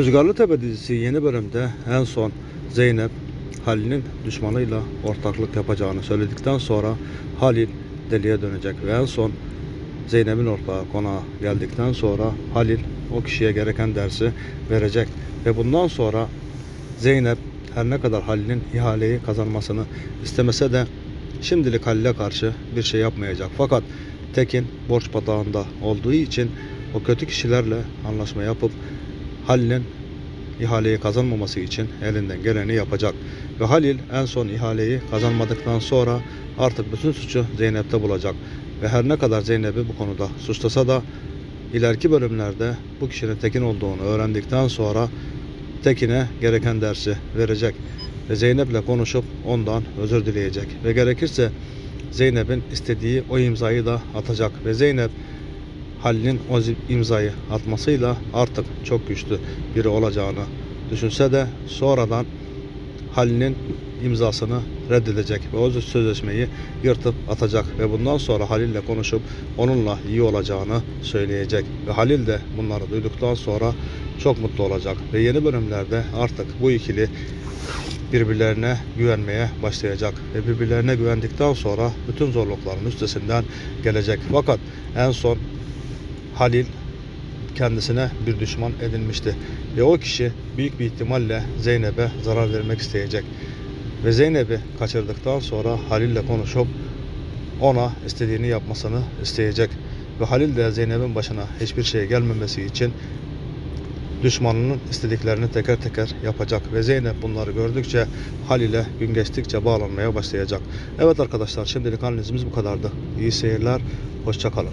Rüzgarlı Tepe dizisi yeni bölümde en son Zeynep Halil'in düşmanıyla ortaklık yapacağını söyledikten sonra Halil deliye dönecek ve en son Zeynep'in ortağı konağa geldikten sonra Halil o kişiye gereken dersi verecek ve bundan sonra Zeynep her ne kadar Halil'in ihaleyi kazanmasını istemese de şimdilik Halil'e karşı bir şey yapmayacak. Fakat Tekin borç batağında olduğu için o kötü kişilerle anlaşma yapıp Halil'in ihaleyi kazanmaması için elinden geleni yapacak. Ve Halil en son ihaleyi kazanmadıktan sonra artık bütün suçu Zeynep'te bulacak. Ve her ne kadar Zeynep'i bu konuda suçlasa da ileriki bölümlerde bu kişinin Tekin olduğunu öğrendikten sonra Tekin'e gereken dersi verecek. Ve Zeynep'le konuşup ondan özür dileyecek. Ve gerekirse Zeynep'in istediği o imzayı da atacak. Ve Zeynep Halil'in o imzayı atmasıyla artık çok güçlü biri olacağını düşünse de sonradan Halil'in imzasını reddedecek ve o sözleşmeyi yırtıp atacak ve bundan sonra Halil'le konuşup onunla iyi olacağını söyleyecek ve Halil de bunları duyduktan sonra çok mutlu olacak ve yeni bölümlerde artık bu ikili birbirlerine güvenmeye başlayacak ve birbirlerine güvendikten sonra bütün zorlukların üstesinden gelecek. Fakat en son Halil kendisine bir düşman edinmişti. Ve o kişi büyük bir ihtimalle Zeynep'e zarar vermek isteyecek. Ve Zeynep'i kaçırdıktan sonra Halil'le konuşup ona istediğini yapmasını isteyecek. Ve Halil de Zeynep'in başına hiçbir şey gelmemesi için düşmanının istediklerini teker teker yapacak. Ve Zeynep bunları gördükçe Halil'e gün geçtikçe bağlanmaya başlayacak. Evet arkadaşlar şimdilik analizimiz bu kadardı. İyi seyirler, hoşçakalın.